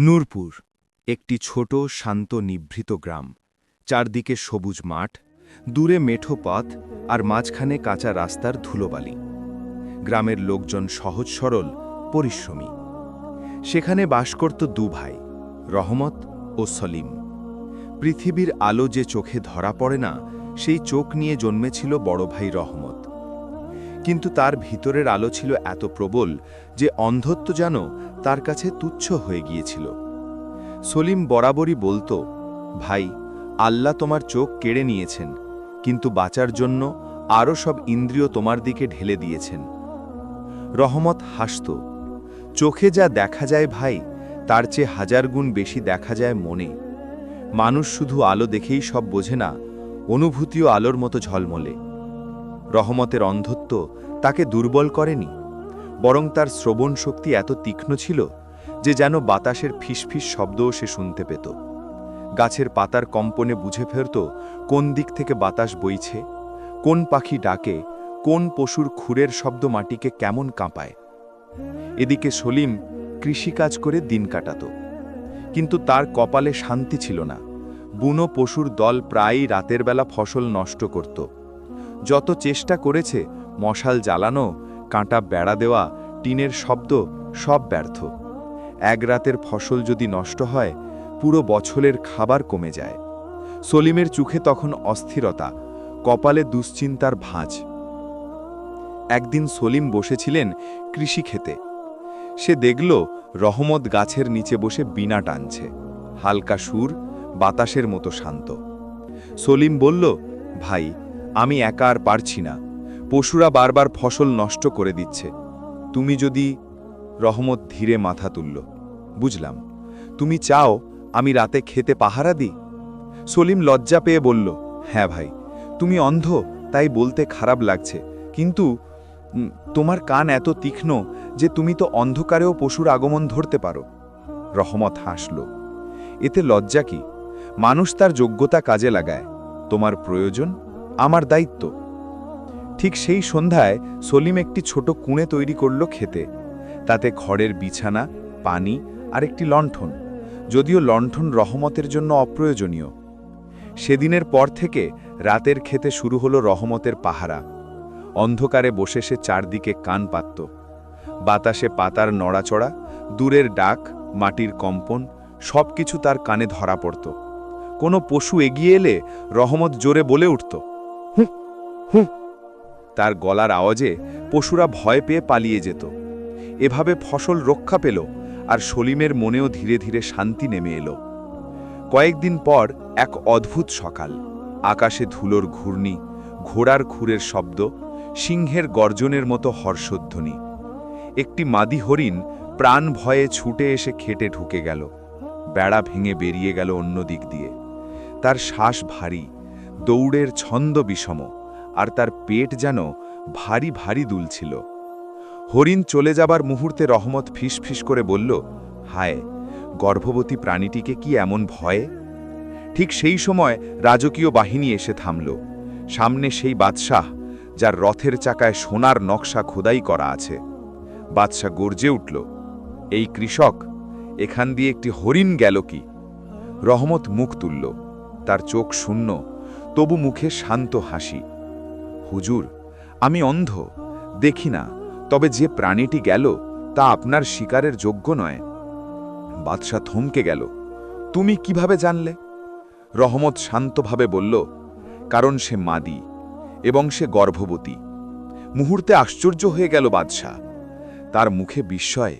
নূরপুর, একটি ছোট, শান্ত, নিভৃত গ্রাম। চারদিকে সবুজ মাঠ, দূরে মেঠো পথ আর মাঝখানে কাঁচা রাস্তার ধুলোবালি। গ্রামের লোকজন সহজ সরল, পরিশ্রমী। সেখানে বাস করত দু ভাই, রহমত ও সলিম। পৃথিবীর আলো যে চোখে ধরা পড়ে না, সেই চোখ নিয়ে জন্মেছিল বড় ভাই রহমত। কিন্তু তার ভিতরের আলো ছিল এত প্রবল যে অন্ধত্ব যেন তার কাছে তুচ্ছ হয়ে গিয়েছিল। সলিম বরাবরই বলতো, ভাই, আল্লাহ তোমার চোখ কেড়ে নিয়েছেন, কিন্তু বাঁচার জন্য আরও সব ইন্দ্রিয় তোমার দিকে ঢেলে দিয়েছেন। রহমত হাসত, চোখে যা দেখা যায় ভাই, তার চেয়ে হাজার গুণ বেশি দেখা যায় মনে। মানুষ শুধু আলো দেখেই সব বোঝে না, অনুভূতিও আলোর মতো ঝলমলে। রহমতের অন্ধত্ব তাকে দুর্বল করেনি বরং তার শ্রবণ শক্তি এত তীক্ষ্ণ ছিল যে যেন বাতাসের ফিসফিস শব্দও সে শুনতে পেত। গাছের পাতার কম্পনে বুঝে ফেরত কোন দিক থেকে বাতাস বইছে, কোন পাখি ডাকে, কোন পশুর খুরের শব্দ মাটিকে কেমন কাঁপায়। এদিকে সলিম কৃষিকাজ করে দিন কাটাত। কিন্তু তার কপালে শান্তি ছিল না। বুনো পশুর দল প্রায়ই রাতের বেলা ফসল নষ্ট করত। যত চেষ্টা করেছে, মশাল জ্বালানো কাঁটা বেড়া দেওয়া, টিনের শব্দ সব ব্যর্থ। এক রাতের ফসল যদি নষ্ট হয়, পুরো বছরের খাবার কমে যায়। সলিমের চোখে তখন অস্থিরতা, কপালে দুশ্চিন্তার ভাঁজ। একদিন সলিম বসেছিলেন কৃষিক্ষেতে। সে দেখল রহমত গাছের নিচে বসে বিনা টানছে। হালকা সুর, বাতাসের মতো শান্ত। সলিম বলল, ভাই, আমি একা আর পারছি না। পশুরা বারবার ফসল নষ্ট করে দিচ্ছে। তুমি যদি রহমত ধীরে মাথা তুলল। বুঝলাম। তুমি চাও আমি রাতে খেতে পাহারা দিই? সলিম লজ্জা পেয়ে বলল হ্যাঁ ভাই, তুমি অন্ধ, তাই বলতে খারাপ লাগছে। কিন্তু তোমার কান এত তীক্ষ্ণ যে তুমি তো অন্ধকারেও পশুর আগমন ধরতে পারো রহমত হাসল। এতে লজ্জা কি? মানুষ তার যোগ্যতা কাজে লাগায়। তোমার প্রয়োজন, আমার দায়িত্ব। ঠিক সেই সন্ধ্যায় সলিম একটি ছোট কুঁড়ে তৈরি করল খেতে। তাতে খড়ের বিছানা, পানি আর একটি লণ্ঠন, যদিও লণ্ঠন রহমতের জন্য অপ্রয়োজনীয়। সেদিনের পর থেকে রাতের খেতে শুরু হলো রহমতের পাহারা। অন্ধকারে বসে সে চারদিকে কান পাতত। বাতাসে পাতার নড়াচড়া, দূরের ডাক, মাটির কম্পন সব কিছু তার কানে ধরা পড়ত। কোনো পশু এগিয়ে এলে রহমত জোরে বলে উঠত, হুঁ হুঁ তার গলার আওয়াজে পশুরা ভয় পেয়ে পালিয়ে যেত। এভাবে ফসল রক্ষা পেল আর সলিমের মনেও ধীরে ধীরে শান্তি নেমে এলো। কয়েকদিন পর এক অদ্ভুত সকাল। আকাশে ধুলোর ঘূর্ণি, ঘোড়ার খুরের শব্দ, সিংহের গর্জনের মতো হর্ষধ্বনি। একটি মাদি হরিণ প্রাণ ভয়ে ছুটে এসে খেটে ঢুকে গেল। বেড়া ভেঙে বেরিয়ে গেল অন্য দিক দিয়ে। তার শ্বাস ভারী, দৌড়ের ছন্দ বিষম। আর তার পেট যেন ভারী ভারী দুলছিল। হরিণ চলে যাবার মুহূর্তে রহমত ফিস করে বলল, হায়, গর্ভবতী প্রাণীটিকে কি এমন ভয়ে? ঠিক সেই সময় রাজকীয় বাহিনী এসে থামল। সামনে সেই বাদশাহ, যার রথের চাকায় সোনার নকশা খোদাই করা আছে। বাদশাহ গর্জে উঠল, এই কৃষক, এখান দিয়ে একটি হরিণ গেল কি? রহমত মুখ তুলল, তার চোখ শূন্য, তবু মুখে শান্ত হাসি। হুজুর, আমি অন্ধ, দেখি না, তবে যে প্রাণীটি গেল, তা আপনার শিকারের যোগ্য নয়। বাদশাহ থমকে গেল, তুমি কীভাবে জানলে? রহমত শান্তভাবে বলল, কারণ সে মাদি এবং সে গর্ভবতী। মুহূর্তে আশ্চর্য হয়ে গেল বাদশাহ। তার মুখে বিস্ময়,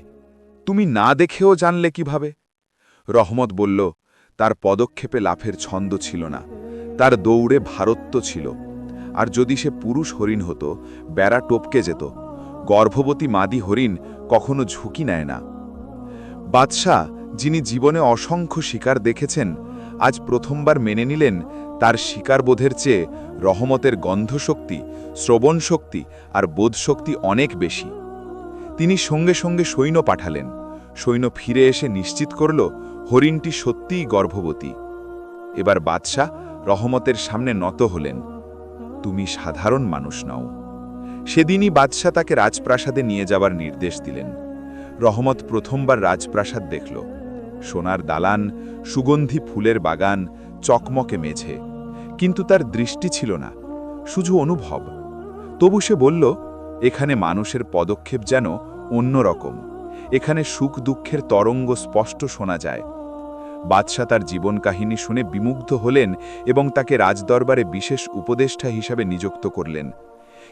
তুমি না দেখেও জানলে কীভাবে? রহমত বলল, তার পদক্ষেপে লাফের ছন্দ ছিল না, তার দৌড়ে ভারত্ব ছিল। আর যদি সে পুরুষ হরিণ হতো, বেড়া টপকে যেত। গর্ভবতী মাদি হরিণ কখনো ঝুঁকি নেয় না। বাদশাহ, যিনি জীবনে অসংখ্য শিকার দেখেছেন, আজ প্রথমবার মেনে নিলেন তার শিকারবোধের চেয়ে রহমতের গন্ধশক্তি শ্রবণ শক্তি আর বোধশক্তি অনেক বেশি। তিনি সঙ্গে সঙ্গে সৈন্য পাঠালেন। সৈন্য ফিরে এসে নিশ্চিত করল, হরিণটি সত্যিই গর্ভবতী। এবার বাদশাহ রহমতের সামনে নত হলেন। তুমি সাধারণ মানুষ নও। সেদিনই বাদশাহ তাকে রাজপ্রাসাদে নিয়ে যাবার নির্দেশ দিলেন। রহমত প্রথমবার রাজপ্রাসাদ দেখল। সোনার দালান, সুগন্ধি ফুলের বাগান, চকমকে মেঝে। কিন্তু তার দৃষ্টি ছিল না, শুধু অনুভব। তবু সে বলল, এখানে মানুষের পদক্ষেপ যেন অন্যরকম। এখানে সুখ দুঃখের তরঙ্গ স্পষ্ট শোনা যায়। বাদশাহ তার জীবন কাহিনী শুনে বিমুগ্ধ হলেন এবং তাকে রাজদরবারে বিশেষ উপদেষ্টা হিসাবে নিযুক্ত করলেন।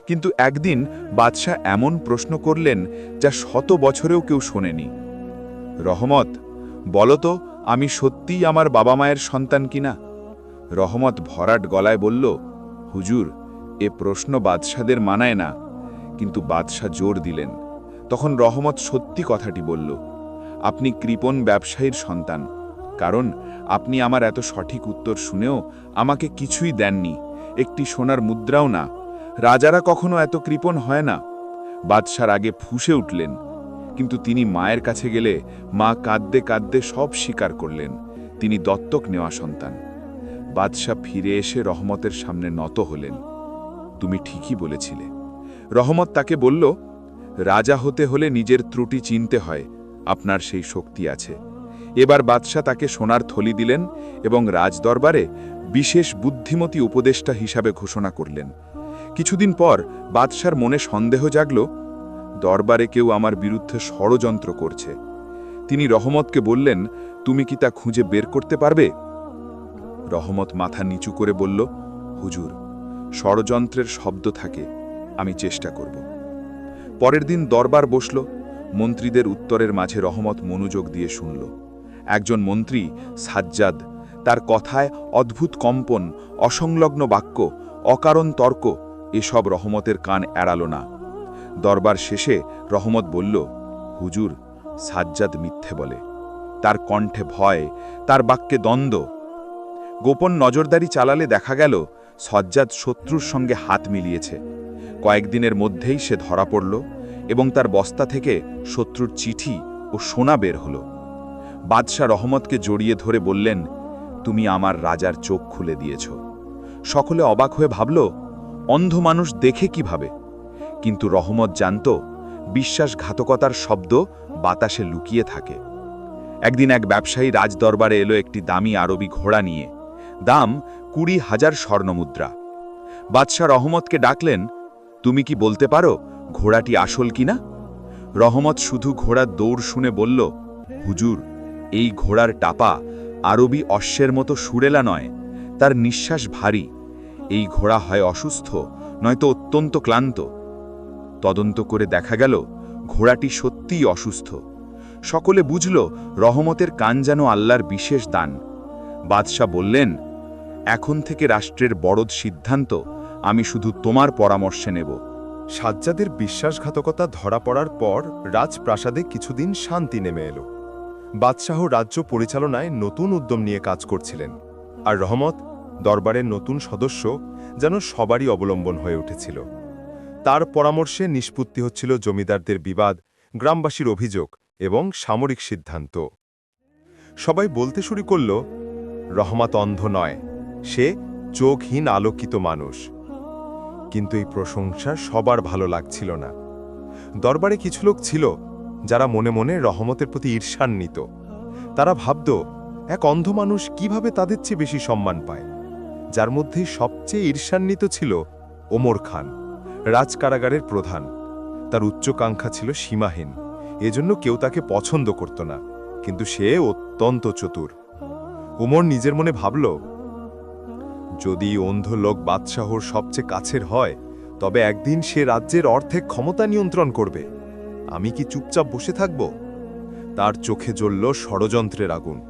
কিন্তু একদিন বাদশাহ এমন প্রশ্ন করলেন যা শত বছরেও কেউ শোনেনি। রহমত, বলতো, আমি সত্যিই আমার বাবা মায়ের সন্তান কিনা? রহমত ভরাট গলায় বলল, হুজুর, এ প্রশ্ন বাদশাদের মানায় না। কিন্তু বাদশাহ জোর দিলেন। তখন রহমত সত্যি কথাটি বলল, আপনি কৃপণ ব্যবসায়ীর সন্তান। কারণ আপনি আমার এত সঠিক উত্তর শুনেও আমাকে কিছুই দেননি। একটি সোনার মুদ্রাও না। রাজারা কখনো এত কৃপণ হয় না। বাদশার আগে ফুঁসে উঠলেন। কিন্তু তিনি মায়ের কাছে গেলে মা কাঁদতে কাঁদতে সব স্বীকার করলেন। তিনি দত্তক নেওয়া সন্তান। বাদশাহ ফিরে এসে রহমতের সামনে নত হলেন। তুমি ঠিকই বলেছিলে। রহমত তাকে বলল, রাজা হতে হলে নিজের ত্রুটি চিনতে হয়। আপনার সেই শক্তি আছে। এবার বাদশাহ তাকে সোনার থলি দিলেন এবং রাজদরবারে বিশেষ বুদ্ধিমতী উপদেষ্টা হিসাবে ঘোষণা করলেন। কিছুদিন পর বাদশার মনে সন্দেহ জাগল, দরবারে কেউ আমার বিরুদ্ধে ষড়যন্ত্র করছে। তিনি রহমতকে বললেন, তুমি কি তা খুঁজে বের করতে পারবে? রহমত মাথা নিচু করে বলল, হুজুর, ষড়যন্ত্রের শব্দ থাকে, আমি চেষ্টা করব। পরের দিন দরবার বসল, মন্ত্রীদের উত্তরের মাঝে রহমত মনোযোগ দিয়ে শুনল। একজন মন্ত্রী, সাজ্জাদ। তার কথায় অদ্ভুত কম্পন, অসংলগ্ন বাক্য, অকারণ তর্ক, এসব রহমতের কান এড়াল না। দরবার শেষে রহমত বলল, হুজুর, সাজ্জাদ মিথ্যে বলে। তার কণ্ঠে ভয়, তার বাক্যে দ্বন্দ্ব। গোপন নজরদারি চালালে দেখা গেল, সজ্জাদ শত্রুর সঙ্গে হাত মিলিয়েছে। কয়েকদিনের মধ্যেই সে ধরা পড়ল এবং তার বস্তা থেকে শত্রুর চিঠি ও সোনা বের হল। বাদশাহ রহমতকে জড়িয়ে ধরে বললেন, তুমি আমার রাজার চোখ খুলে দিয়েছ। সকলে অবাক হয়ে ভাবল, অন্ধ মানুষ দেখে কীভাবে? কিন্তু রহমত জানত, বিশ্বাসঘাতকতার শব্দ বাতাসে লুকিয়ে থাকে। একদিন এক ব্যবসায়ী রাজদরবারে এলো একটি দামি আরবি ঘোড়া নিয়ে। দাম কুড়ি হাজার স্বর্ণমুদ্রা বাদশাহ রহমতকে ডাকলেন, তুমি কি বলতে পারো ঘোড়াটি আসল কিনা? রহমত শুধু ঘোড়ার দৌড় শুনে বলল, হুজুর এই ঘোড়ার টাপা আরবি অশ্বের মতো সুরেলা নয়, তার নিঃশ্বাস ভারী। এই ঘোড়া হয় অসুস্থ, নয়তো অত্যন্ত ক্লান্ত। তদন্ত করে দেখা গেল, ঘোড়াটি সত্যিই অসুস্থ। সকলে বুঝল, রহমতের কান যেন আল্লাহর বিশেষ দান। বাদশাহ বললেন, এখন থেকে রাষ্ট্রের বড়দ সিদ্ধান্ত, আমি শুধু তোমার পরামর্শে নেব। সাজ্জাদের বিশ্বাসঘাতকতা ধরা পড়ার পর রাজপ্রাসাদে কিছুদিন শান্তি নেমে এলো। বাদশাহ রাজ্য পরিচালনায় নতুন উদ্যম নিয়ে কাজ করছিলেন। আর রহমত, দরবারের নতুন সদস্য যেন সবারই অবলম্বন হয়ে উঠেছিল। তার পরামর্শে নিষ্পত্তি হচ্ছিল জমিদারদের বিবাদ, গ্রামবাসীর অভিযোগ এবং সামরিক সিদ্ধান্ত। সবাই বলতে শুরু করল, রহমত অন্ধ নয়, সে চোখহীন আলোকিত মানুষ। কিন্তু এই প্রশংসা সবার ভালো লাগছিল না। দরবারে কিছু লোক ছিল যারা মনে মনে রহমতের প্রতি ঈর্ষান্বিত। তারা ভাবত, এক অন্ধ মানুষ কীভাবে তাদের চেয়ে বেশি সম্মান পায়? যার মধ্যে সবচেয়ে ঈর্ষান্বিত ছিল ওমর খান, রাজকারাগারের প্রধান। তার উচ্চকাঙ্ক্ষা ছিল সীমাহীন, এজন্য কেউ তাকে পছন্দ করত না, কিন্তু সে অত্যন্ত চতুর। ওমর নিজের মনে ভাবল, যদি অন্ধ লোক বাদশাহর সবচেয়ে কাছের হয়, তবে একদিন সে রাজ্যের অর্ধেক ক্ষমতা নিয়ন্ত্রণ করবে। আমি কি চুপচাপ বসে থাকব? তার চোখে জ্বলল ষড়যন্ত্রের আগুন।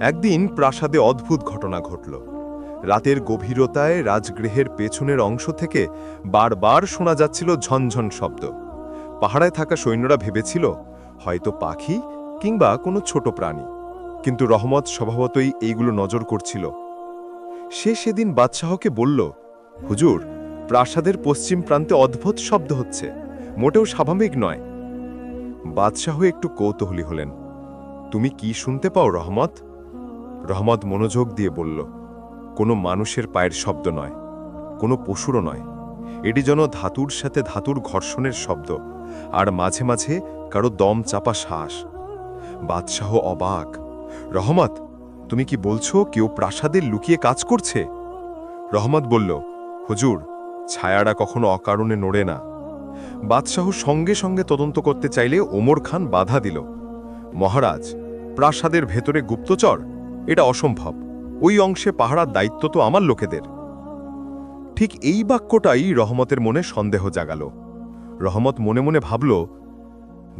একদিন প্রাসাদে অদ্ভুত ঘটনা ঘটল। রাতের গভীরতায় রাজগৃহের পেছনের অংশ থেকে বারবার শোনা যাচ্ছিল ঝনঝন শব্দ। পাহাড়ায় থাকা সৈন্যরা ভেবেছিল, হয়তো পাখি কিংবা কোনো ছোট প্রাণী। কিন্তু রহমত স্বভাবতই এইগুলো নজর করছিল। সে সেদিন বাদশাহকে বলল, হুজুর, প্রাসাদের পশ্চিম প্রান্তে অদ্ভুত শব্দ হচ্ছে। মোটেও স্বাভাবিক নয়। বাদশাহ একটু কৌতূহলী হলেন। তুমি কি শুনতে পাও, রহমত? রহমত মনোযোগ দিয়ে বলল, কোনো মানুষের পায়ের শব্দ নয়, কোনো পশুরও নয়। এটি যেন ধাতুর সাথে ধাতুর ঘর্ষণের শব্দ, আর মাঝে মাঝে কারও দম চাপা শ্বাস। বাদশাহ অবাক, রহমত, তুমি কি বলছো কেউ প্রাসাদে লুকিয়ে কাজ করছে? রহমত বলল, হুজুর ছায়াটা কখনো অকারণে নড়ে না। বাদশাহ সঙ্গে সঙ্গে তদন্ত করতে চাইলে ওমর খান বাধা দিল। মহারাজ, প্রাসাদের ভেতরে গুপ্তচর? এটা অসম্ভব। ওই অংশে পাহারার দায়িত্ব তো আমার লোকেদের। ঠিক এই বাক্যটাই রহমতের মনে সন্দেহ জাগাল। রহমত মনে মনে ভাবল,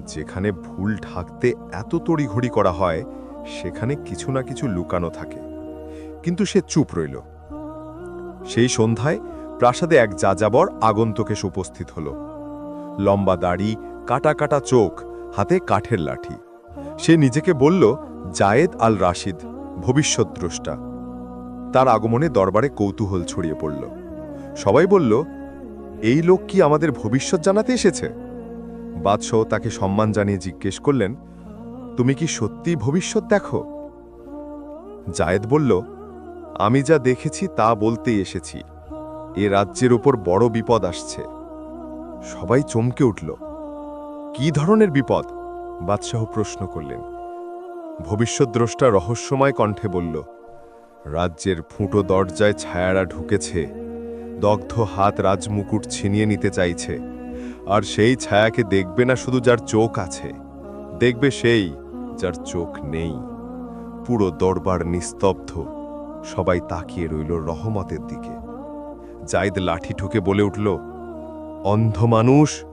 যেখানে ভুল ঢাকতে এত তড়িঘড়ি করা হয়, সেখানে কিছু না কিছু লুকানো থাকে। কিন্তু সে চুপ রইল। সেই সন্ধ্যায় প্রাসাদে এক যাযাবর আগন্তুক এসে উপস্থিত হল। লম্বা দাড়ি, কাটা কাটা চোখ, হাতে কাঠের লাঠি। সে নিজেকে বলল, জায়েদ আল রাশিদ ভবিষ্যৎদ্রষ্টা তার আগমনে দরবারে কৌতূহল ছড়িয়ে পড়ল। সবাই বলল, এই লোক কি আমাদের ভবিষ্যৎ জানাতে এসেছে? বাদশাহ তাকে সম্মান জানিয়ে জিজ্ঞেস করলেন, তুমি কি সত্যিই ভবিষ্যৎ দেখো? জায়েদ বলল, আমি যা দেখেছি তা বলতেই এসেছি। এ রাজ্যের ওপর বড় বিপদ আসছে। সবাই চমকে উঠল। কি ধরনের বিপদ? বাদশাহ প্রশ্ন করলেন। ভবিষ্যদ্রষ্টা রহস্যময় কণ্ঠে বলল, রাজ্যের ফুটো দরজায় ছায়ারা ঢুকেছে। দগ্ধ হাত রাজমুকুট ছিনিয়ে নিতে চাইছে। আর সেই ছায়াকে দেখবে না শুধু যার চোখ আছে, দেখবে সেই যার চোখ নেই। পুরো দরবার নিস্তব্ধ। সবাই তাকিয়ে রইল রহমতের দিকে। জাইদ লাঠি ঠুকে বলে উঠল অন্ধ মানুষ,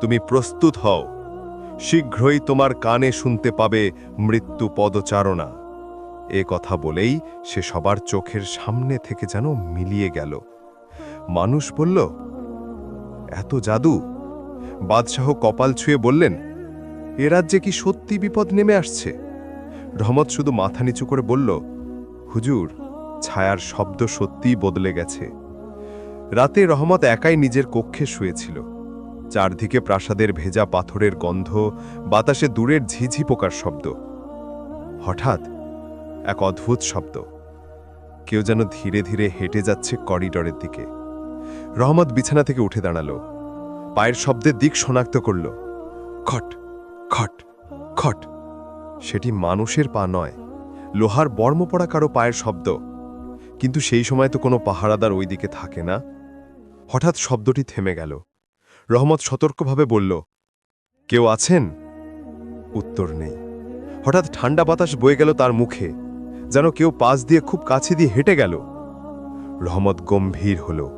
তুমি প্রস্তুত হও। শীঘ্রই তোমার কানে শুনতে পাবে মৃত্যু পদচারণা। এ কথা বলেই সে সবার চোখের সামনে থেকে যেন মিলিয়ে গেল। মানুষ বলল, এত জাদু? বাদশাহ কপাল ছুঁয়ে বললেন, এ রাজ্যে কি সত্যি বিপদ নেমে আসছে? রহমত শুধু মাথা নিচু করে বলল, হুজুর, ছায়ার শব্দ সত্যিই বদলে গেছে। রাতে রহমত একাই নিজের কক্ষে শুয়েছিল। চারদিকে প্রাসাদের ভেজা পাথরের গন্ধ, বাতাসে দূরের ঝিঝি পোকার শব্দ। হঠাৎ এক অদ্ভুত শব্দ। কেউ যেন ধীরে ধীরে হেঁটে যাচ্ছে করিডরের দিকে। রহমত বিছানা থেকে উঠে দাঁড়াল। পায়ের শব্দের দিক শনাক্ত করল, খট খট খট। সেটি মানুষের পা নয়, লোহার বর্ম পড়া কারও পায়ের শব্দ। কিন্তু সেই সময় তো কোনো পাহারাদার ওই দিকে থাকে না। হঠাৎ শব্দটি থেমে গেল। রহমত সতর্কভাবে বলল, কেউ আছেন? উত্তর নেই। হঠাৎ ঠান্ডা বাতাস বয়ে গেল তার মুখে, যেন কেউ পাশ দিয়ে খুব কাছে দিয়ে হেঁটে গেল। রহমত গম্ভীর হল।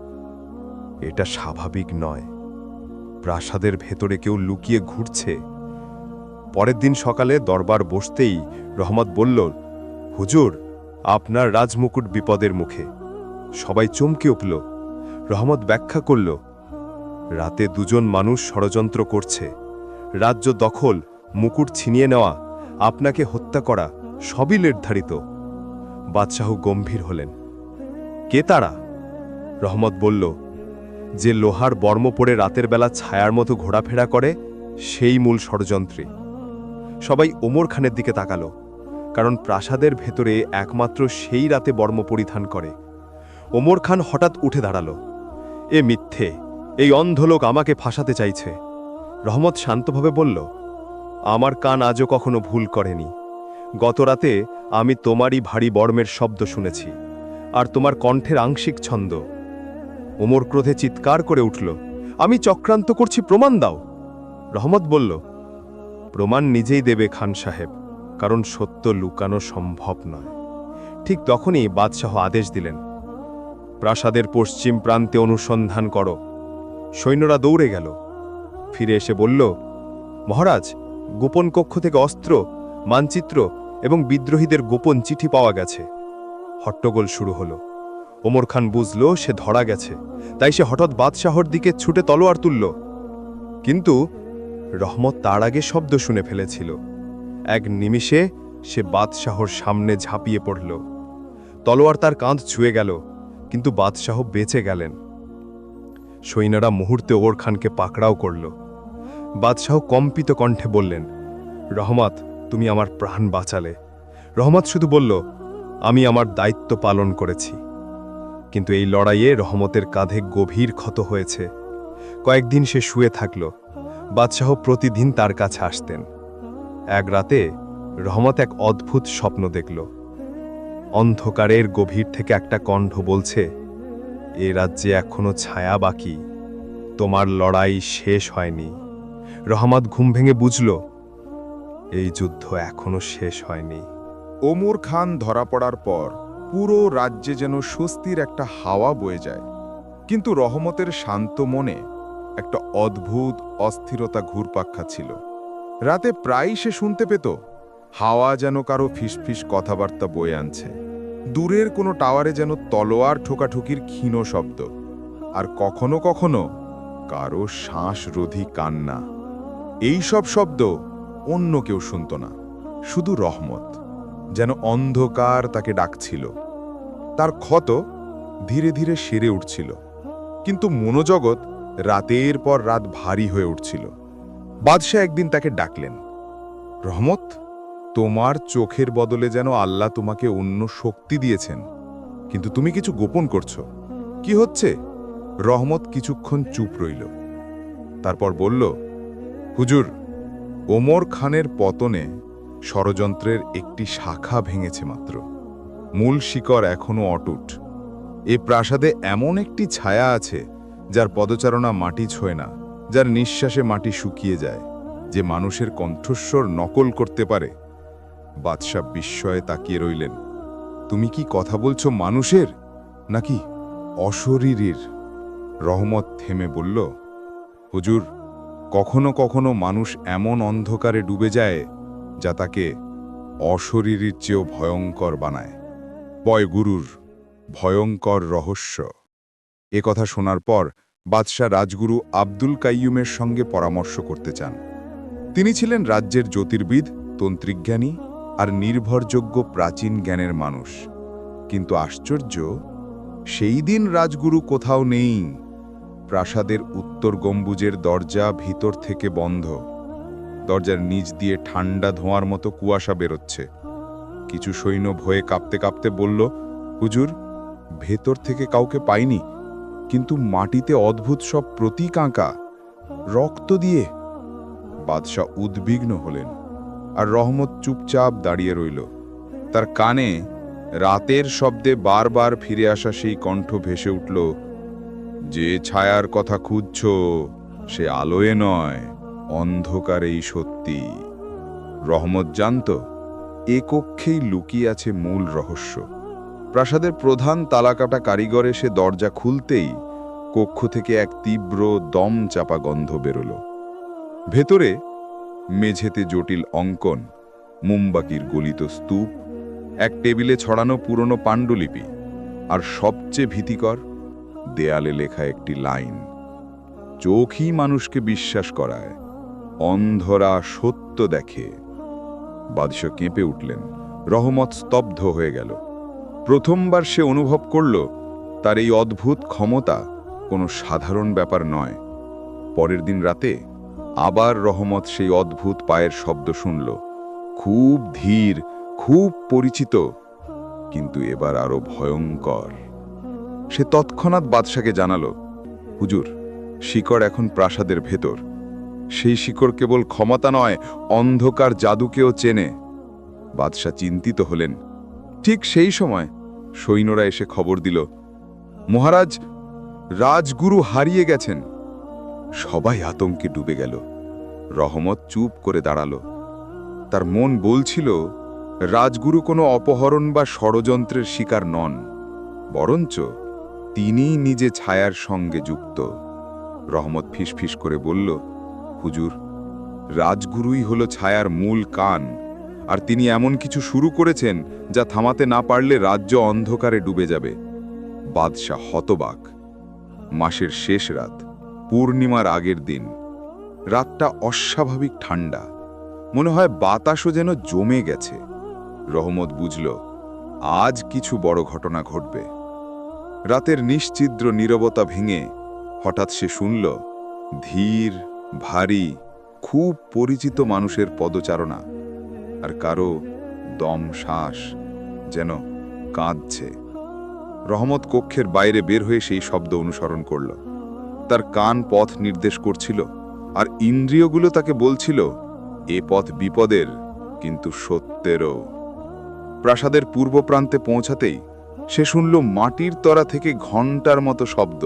এটা স্বাভাবিক নয়। প্রাসাদের ভেতরে কেউ লুকিয়ে ঘুরছে। পরের দিন সকালে দরবার বসতেই রহমত বলল, হুজুর, আপনার রাজমুকুট বিপদের মুখে। সবাই চমকে উঠল। রহমত ব্যাখ্যা করল, রাতে দুজন মানুষ ষড়যন্ত্র করছে। রাজ্য দখল, মুকুট ছিনিয়ে নেওয়া, আপনাকে হত্যা করা, সবই নির্ধারিত। বাদশাহ গম্ভীর হলেন। কে তারা? রহমত বলল, যে লোহার বর্ম পড়ে রাতের বেলা ছায়ার মতো ঘোরাফেরা করে, সেই মূল ষড়যন্ত্রী। সবাই ওমর খানের দিকে তাকালো, কারণ প্রাসাদের ভেতরে একমাত্র সেই রাতে বর্ম পরিধান করে। ওমর খান হঠাৎ উঠে দাঁড়াল। এ মিথ্যে, এই অন্ধলোক আমাকে ফাঁসাতে চাইছে। রহমত শান্তভাবে বলল, আমার কান আজও কখনো ভুল করেনি। গত রাতে আমি তোমারই ভারী বর্মের শব্দ শুনেছি, আর তোমার কণ্ঠের আংশিক ছন্দ। ওমর ক্রোধে চিৎকার করে উঠল, আমি চক্রান্ত করছি, প্রমাণ দাও। রহমত বলল, প্রমাণ নিজেই দেবে খান সাহেব, কারণ সত্য লুকানো সম্ভব নয়। ঠিক তখনই বাদশাহ আদেশ দিলেন প্রাসাদের পশ্চিম প্রান্তে অনুসন্ধান করো। সৈন্যরা দৌড়ে গেল। ফিরে এসে বলল, মহারাজ, গোপন কক্ষ থেকে অস্ত্র, মানচিত্র এবং বিদ্রোহীদের গোপন চিঠি পাওয়া গেছে। হট্টগোল শুরু হলো। ওমর খান বুঝল, সে ধরা গেছে। তাই সে হঠাৎ বাদশাহর দিকে ছুটে তলোয়ার তুলল। কিন্তু রহমত তার আগে শব্দ শুনে ফেলেছিল। এক নিমিষে সে বাদশাহর সামনে ঝাঁপিয়ে পড়ল। তলোয়ার তার কাঁধ ছুঁয়ে গেল। কিন্তু বাদশাহ বেঁচে গেলেন। সৈন্যরা মুহূর্তে ওর খানকে পাকড়াও করল। বাদশাহ কম্পিত কণ্ঠে বললেন, রহমত, তুমি আমার প্রাণ বাঁচালে। রহমত শুধু বলল, আমি আমার দায়িত্ব পালন করেছি। কিন্তু এই লড়াইয়ে রহমতের কাঁধে গভীর ক্ষত হয়েছে। কয়েকদিন সে শুয়ে থাকল। বাদশাহ প্রতিদিন তার কাছে আসতেন। এক রাতে রহমত এক অদ্ভুত স্বপ্ন দেখল। অন্ধকারের গভীর থেকে একটা কণ্ঠ বলছে, এ রাজ্যে এখনও ছায়া বাকি। তোমার লড়াই শেষ হয়নি। রহমত ঘুম ভেঙে বুঝল, এই যুদ্ধ এখনও শেষ হয়নি। ওমর খান ধরা পড়ার পর পুরো রাজ্যে যেন স্বস্তির একটা হাওয়া বয়ে যায়। কিন্তু রহমতের শান্ত মনে একটা অদ্ভুত অস্থিরতা ঘুরপাক ছিল রাতে প্রায়ই সে শুনতে পেত হাওয়া যেন কারও ফিসফিস কথাবার্তা বয়ে আনছে। দূরের কোনো টাওয়ারে যেন তলোয়ার ঠোকাঠুকির ক্ষীণ শব্দ। আর কখনো কখনো কারও শ্বাসরোধী কান্না। এই সব শব্দ অন্য কেউ শুনত না, শুধু রহমত, যেন অন্ধকার তাকে ডাকছিল। তার ক্ষত ধীরে ধীরে সেরে উঠছিল, কিন্তু মনোজগৎ রাতের পর রাত ভারী হয়ে উঠছিল। বাদশাহ একদিন তাকে ডাকলেন, রহমত? তোমার চোখের বদলে যেন আল্লাহ তোমাকে অন্য শক্তি দিয়েছেন। কিন্তু তুমি কিছু গোপন করছ। কি হচ্ছে? রহমত কিছুক্ষণ চুপ রইল। তারপর বলল, হুজুর, ওমর খানের পতনে ষড়যন্ত্রের একটি শাখা ভেঙেছে মাত্র। মূল শিকড় এখনও অটুট। এ প্রাসাদে এমন একটি ছায়া আছে, যার পদচারণা মাটি ছোঁয় না, যার নিঃশ্বাসে মাটি শুকিয়ে যায়, যে মানুষের কণ্ঠস্বর নকল করতে পারে। বাদশাহ বিস্ময়ে তাকিয়ে রইলেন। তুমি কি কথা বলছো মানুষের, নাকি অশরীরীর? রহমত থেমে বলল, হুজুর, কখনো কখনো মানুষ এমন অন্ধকারে ডুবে যায়, যা তাকে অশরীরীর চেয়েও ভয়ঙ্কর বানায়। বয় গুরুর, ভয়ঙ্কর রহস্য। এ কথা শোনার পর বাদশাহ রাজগুরু আব্দুল কাইয়ুমের সঙ্গে পরামর্শ করতে চান। তিনি ছিলেন রাজ্যের জ্যোতির্বিদ, তন্ত্রিজ্ঞানী আর নির্ভরযোগ্য প্রাচীন জ্ঞানের মানুষ। কিন্তু আশ্চর্য, সেই দিন রাজগুরু কোথাও নেই। প্রাসাদের উত্তর গম্বুজের দরজা ভিতর থেকে বন্ধ। দরজার নিচ দিয়ে ঠান্ডা ধোঁয়ার মতো কুয়াশা বেরোচ্ছে। কিছু সৈন্য ভয়ে কাঁপতে কাঁপতে বলল, হুজুর, ভেতর থেকে কাউকে পাইনি, কিন্তু মাটিতে অদ্ভুত সব প্রতীক আঁকা, রক্ত দিয়ে। বাদশাহ উদ্বিগ্ন হলেন। আর রহমত চুপচাপ দাঁড়িয়ে রইল। তার কানে রাতের শব্দে বারবার ফিরে আসা সেই কণ্ঠ ভেসে উঠল, যে ছায়ার কথা খুঁজছ, সে আলোয় নয় অন্ধকারেই সত্যি। রহমত জানত, এ কক্ষেই লুকিয়ে আছে মূল রহস্য। প্রাসাদের প্রধান তালাকাটা কারিগরে সে দরজা খুলতেই কক্ষ থেকে এক তীব্র দম চাপা গন্ধ বেরোল। ভেতরে মেঝেতে জটিল অঙ্কন মুম্বাকির গলিত স্তূপ, এক টেবিলে ছড়ানো পুরনো পাণ্ডুলিপি, আর সবচেয়ে ভীতিকর, দেয়ালে লেখা একটি লাইন। চোখই মানুষকে বিশ্বাস করায়, অন্ধরা সত্য দেখে। বাদশাহ কেঁপে উঠলেন, রহমত স্তব্ধ হয়ে গেল। প্রথমবার সে অনুভব করল, তার এই অদ্ভুত ক্ষমতা কোনো সাধারণ ব্যাপার নয়। পরের দিন রাতে আবার রহমত সেই অদ্ভুত পায়ের শব্দ শুনল। খুব ধীর, খুব পরিচিত, কিন্তু এবার আরও ভয়ঙ্কর। সে তৎক্ষণাৎ বাদশাকে জানালো, হুজুর, শিকড় এখন প্রাসাদের ভেতর। সেই শিকড় কেবল ক্ষমতা নয়, অন্ধকার জাদুকেও চেনে। বাদশাহ চিন্তিত হলেন। ঠিক সেই সময় সৈন্যরা এসে খবর দিল, মহারাজ, রাজগুরু হারিয়ে গেছেন। সবাই আতঙ্কে ডুবে গেল। রহমত চুপ করে দাঁড়াল। তার মন বলছিল, রাজগুরু কোনো অপহরণ বা ষড়যন্ত্রের শিকার নন, বরঞ্চ তিনিই নিজে ছায়ার সঙ্গে যুক্ত। রহমত ফিসফিস করে বলল, হুজুর, রাজগুরুই হলো ছায়ার মূল কান, আর তিনি এমন কিছু শুরু করেছেন যা থামাতে না পারলে রাজ্য অন্ধকারে ডুবে যাবে। বাদশাহ হতবাক। মাসের শেষ রাত। পূর্ণিমার আগের দিন। রাতটা অস্বাভাবিক ঠান্ডা। মনে হয় বাতাসও যেন জমে গেছে। রহমত বুঝল, আজ কিছু বড় ঘটনা ঘটবে। রাতের নিশ্চিদ্র নীরবতা ভেঙে হঠাৎ সে শুনল, ধীর, ভারী, খুব পরিচিত মানুষের পদচারণা। আর কারও দম শ্বাস যেন কাঁদছে। রহমত কক্ষের বাইরে বের হয়ে সেই শব্দ অনুসরণ করল। তার কান পথ নির্দেশ করছিল, আর ইন্দ্রিয়গুলো তাকে বলছিল, এ পথ বিপদের, কিন্তু সত্যেরও। প্রাসাদের পূর্ব প্রান্তে পৌঁছাতেই সে শুনল মাটির তরা থেকে ঘণ্টার মতো শব্দ।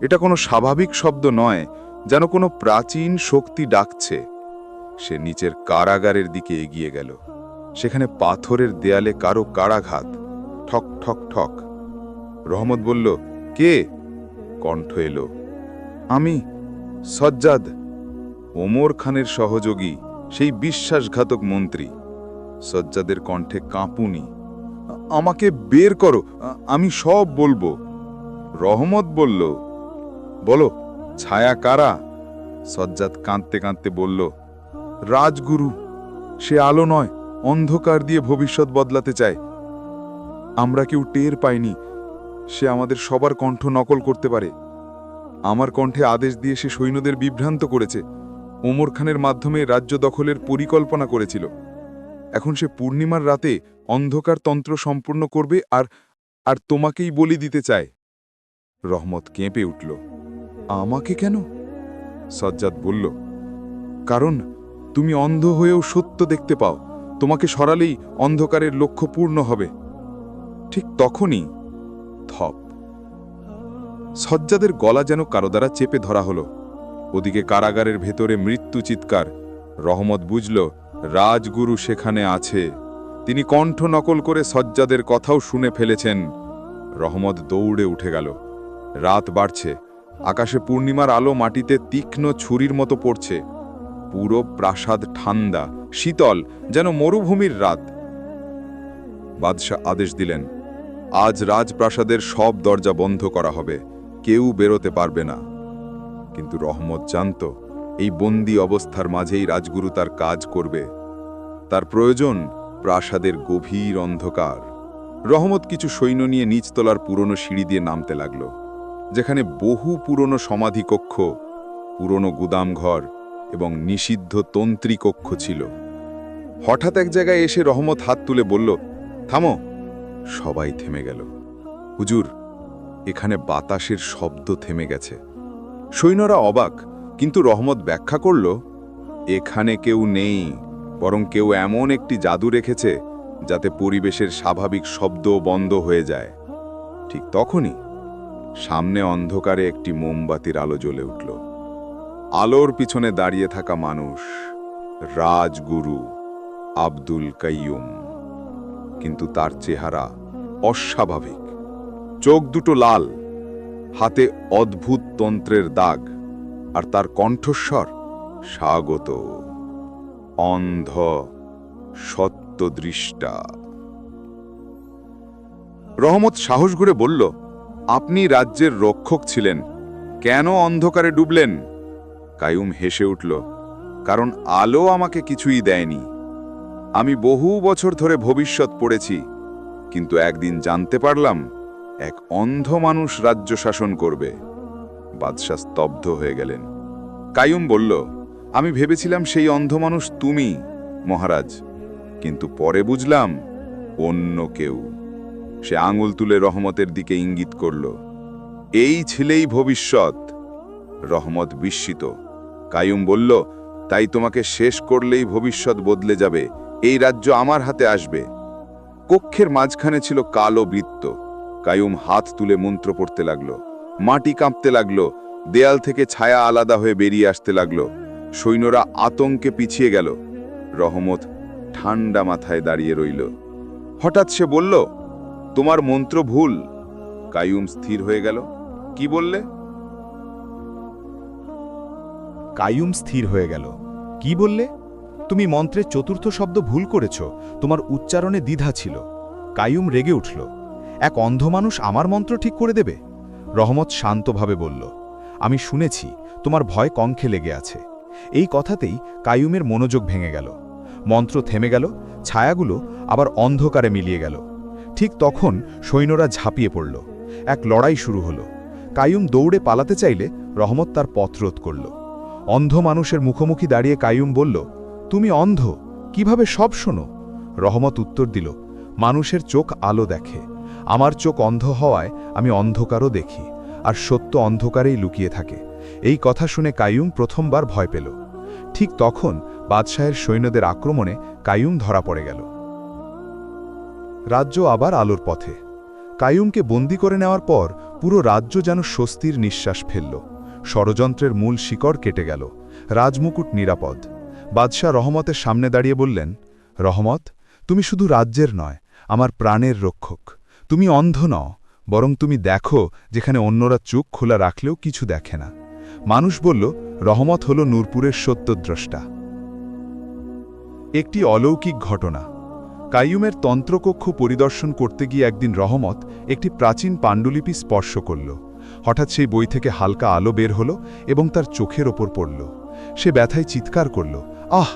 এটা কোনো স্বাভাবিক শব্দ নয়, যেন কোনো প্রাচীন শক্তি ডাকছে। সে নিচের কারাগারের দিকে এগিয়ে গেল। সেখানে পাথরের দেয়ালে কারও কারাঘাত, ঠক ঠক ঠক। রহমত বলল, কে? কণ্ঠ এলো। আমি, সজ্জাদ, ওমর খানের সহযোগী, সেই বিশ্বাসঘাতক মন্ত্রী। সজ্জাদের কণ্ঠে কাঁপুনি। আমাকে বের করো, আমি সব বলব। রহমত বলল, বলো, ছায়া কারা? সজ্জাদ কাঁদতে কাঁদতে বলল, রাজগুরু, সে আলো নয়, অন্ধকার দিয়ে ভবিষ্যৎ বদলাতে চায়। আমরা কেউ টের পাইনি, সে আমাদের সবার কণ্ঠ নকল করতে পারে। আমার কণ্ঠে আদেশ দিয়ে সে সৈন্যদের বিভ্রান্ত করেছে। ওমর খানের মাধ্যমে রাজ্য দখলের পরিকল্পনা করেছিল। এখন সে পূর্ণিমার রাতে অন্ধকার তন্ত্র সম্পূর্ণ করবে আর আর তোমাকেই বলি দিতে চায়। রহমত কেঁপে উঠল। আমাকে কেন? সজ্জাদ বলল, কারণ তুমি অন্ধ হয়েও সত্য দেখতে পাও। তোমাকে সরালেই অন্ধকারের লক্ষ্য পূর্ণ হবে। ঠিক তখনই, থপ। সজ্জাদের গলা যেন কারও দ্বারা চেপে ধরা হলো। ওদিকে কারাগারের ভেতরে মৃত্যু চিৎকার। রহমত বুঝল, রাজগুরু সেখানে আছে। তিনি কণ্ঠ নকল করে সজ্জাদের কথাও শুনে ফেলেছেন। রহমত দৌড়ে উঠে গেল। রাত বাড়ছে। আকাশে পূর্ণিমার আলো মাটিতে তীক্ষ্ণ ছুরির মতো পড়ছে। পুরো প্রাসাদ ঠান্ডা, শীতল, যেন মরুভূমির রাত। বাদশাহ আদেশ দিলেন, আজ রাজপ্রাসাদের সব দরজা বন্ধ করা হবে। কেউ বেরোতে পারবে না। কিন্তু রহমত জানত, এই বন্দি অবস্থার মাঝেই রাজগুরু তার কাজ করবে। তার প্রয়োজন প্রাসাদের গভীর অন্ধকার। রহমত কিছু সৈন্য নিয়ে নিচতলার পুরনো সিঁড়ি দিয়ে নামতে লাগল, যেখানে বহু পুরনো সমাধি কক্ষ পুরনো গুদামঘর এবং নিষিদ্ধ তন্ত্রী কক্ষ ছিল। হঠাৎ এক জায়গায় এসে রহমত হাত তুলে বলল, থামো। সবাই থেমে গেল। হুজুর এখানে বাতাসের শব্দ থেমে গেছে। সৈন্যরা অবাক, কিন্তু রহমত ব্যাখ্যা করল, এখানে কেউ নেই, বরং কেউ এমন একটি জাদু রেখেছে যাতে পরিবেশের স্বাভাবিক শব্দ বন্ধ হয়ে যায়। ঠিক তখনই সামনে অন্ধকারে একটি মোমবাতির আলো জ্বলে উঠল। আলোর পিছনে দাঁড়িয়ে থাকা মানুষ, রাজগুরু আব্দুল কাইয়ুম। কিন্তু তার চেহারা অস্বাভাবিক। চোখ দুটো লাল, হাতে অদ্ভুত তন্ত্রের দাগ, আর তার কণ্ঠস্বর স্বাগত। অন্ধ, সত্যদৃষ্টা। রহমত সাহস ঘুরে বলল, আপনি রাজ্যের রক্ষক ছিলেন। কেন অন্ধকারে ডুবলেন? কায়ুম হেসে উঠল, কারণ আলো আমাকে কিছুই দেয়নি। আমি বহু বছর ধরে ভবিষ্যৎ পড়েছি, কিন্তু একদিন জানতে পারলাম এক অন্ধ মানুষ রাজ্য শাসন করবে। বাদশাহ স্তব্ধ হয়ে গেলেন। কায়ুম বলল, আমি ভেবেছিলাম সেই অন্ধ মানুষ তুমি, মহারাজ। কিন্তু পরে বুঝলাম, অন্য কেউ। সে আঙুল তুলে রহমতের দিকে ইঙ্গিত করল, এই ছিলেই ভবিষ্যৎ। রহমত বিস্মিত। কায়ুম বলল, তাই তোমাকে শেষ করলেই ভবিষ্যৎ বদলে যাবে। এই রাজ্য আমার হাতে আসবে। কক্ষের মাঝখানে ছিল কালো বৃত্ত। কায়ুম হাত তুলে মন্ত্র পড়তে লাগল। মাটি কাঁপতে লাগল। দেয়াল থেকে ছায়া আলাদা হয়ে বেরিয়ে আসতে লাগল। সৈন্যরা আতঙ্কে পিছিয়ে গেল। রহমত ঠান্ডা মাথায় দাঁড়িয়ে রইল। হঠাৎ সে বলল, তোমার মন্ত্র ভুল। কায়ুম স্থির হয়ে গেল। কি বললে? কায়ুম স্থির হয়ে গেল। কি বললে? তুমি মন্ত্রের চতুর্থ শব্দ ভুল করেছ। তোমার উচ্চারণে দ্বিধা ছিল। কায়ুম রেগে উঠল। এক অন্ধ মানুষ আমার মন্ত্র ঠিক করে দেবে? রহমত শান্তভাবে বলল, আমি শুনেছি তোমার ভয় কঙ্খে লেগে আছে। এই কথাতেই কায়ুমের মনোযোগ ভেঙে গেল। মন্ত্র থেমে গেল, ছায়াগুলো আবার অন্ধকারে মিলিয়ে গেল। ঠিক তখন সৈন্যরা ঝাঁপিয়ে পড়ল। এক লড়াই শুরু হলো। কায়ুম দৌড়ে পালাতে চাইলে রহমত তার পথরোধ করল। অন্ধ মানুষের মুখোমুখি দাঁড়িয়ে কায়ুম বলল, তুমি অন্ধ, কীভাবে সব শোনো? রহমত উত্তর দিল, মানুষের চোখ আলো দেখে। আমার চোখ অন্ধ হওয়ায় আমি অন্ধকারও দেখি, আর সত্য অন্ধকারেই লুকিয়ে থাকে। এই কথা শুনে কায়ুম প্রথমবার ভয় পেল। ঠিক তখন বাদশাহের সৈন্যদের আক্রমণে কাইয়ুম ধরা পড়ে গেল। রাজ্য আবার আলোর পথে। কাইয়ুমকে বন্দি করে নেওয়ার পর পুরো রাজ্য যেন স্বস্তির নিঃশ্বাস ফেলল। ষড়যন্ত্রের মূল শিকড় কেটে গেল। রাজমুকুট নিরাপদ। বাদশাহ রহমতের সামনে দাঁড়িয়ে বললেন, রহমত, তুমি শুধু রাজ্যের নয়, আমার প্রাণের রক্ষক। তুমি অন্ধ নও, বরং তুমি দেখো যেখানে অন্যরা চোখ খোলা রাখলেও কিছু দেখে না। মানুষ বলল, রহমত হল নূরপুরের সত্যদ্রষ্টা। একটি অলৌকিক ঘটনা। কাইয়ুমের তন্ত্রকক্ষ পরিদর্শন করতে গিয়ে একদিন রহমত একটি প্রাচীন পাণ্ডুলিপি স্পর্শ করল। হঠাৎ সেই বই থেকে হালকা আলো বের হল এবং তার চোখের ওপর পড়ল। সে ব্যথায় চিৎকার করল, আহ,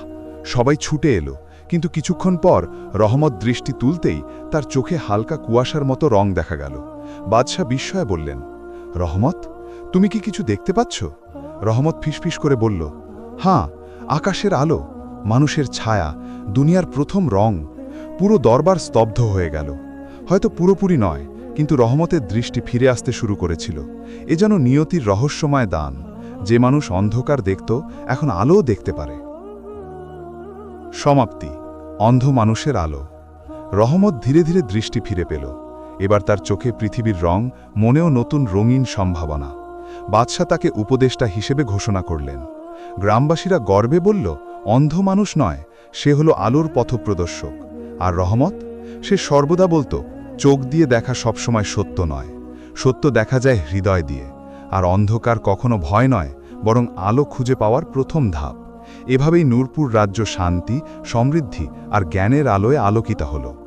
সবাই ছুটে এলো। কিন্তু কিছুক্ষণ পর রহমত দৃষ্টি তুলতেই তার চোখে হালকা কুয়াশার মতো রং দেখা গেল। বাদশাহ বিস্ময়ে বললেন, রহমত, তুমি কি কিছু দেখতে পাচ্ছ? রহমত ফিসফিস করে বলল হাঁ আকাশের আলো, মানুষের ছায়া, দুনিয়ার প্রথম রং, পুরো দরবার স্তব্ধ হয়ে গেল। হয়তো পুরোপুরি নয়, কিন্তু রহমতের দৃষ্টি ফিরে আসতে শুরু করেছিল। এ যেন নিয়তির রহস্যময় দান, যে মানুষ অন্ধকার দেখত, এখন আলোও দেখতে পারে। সমাপ্তি। অন্ধ মানুষের আলো। রহমত ধীরে ধীরে দৃষ্টি ফিরে পেল। এবার তার চোখে পৃথিবীর রং, মনেও নতুন রঙিন সম্ভাবনা। বাদশাহ তাকে উপদেষ্টা হিসেবে ঘোষণা করলেন। গ্রামবাসীরা গর্বে বলল, অন্ধ মানুষ নয়, সে হলো আলোর পথপ্রদর্শক। আর রহমত? সে সর্বদা বলতো, চোখ দিয়ে দেখা সবসময় সত্য নয়। সত্য দেখা যায় হৃদয় দিয়ে। আর অন্ধকার কখনো ভয় নয়, বরং আলো খুঁজে পাওয়ার প্রথম ধাপ। এভাবেই নূরপুর রাজ্য শান্তি সমৃদ্ধি আর জ্ঞানের আলোয় আলোকিত হলো।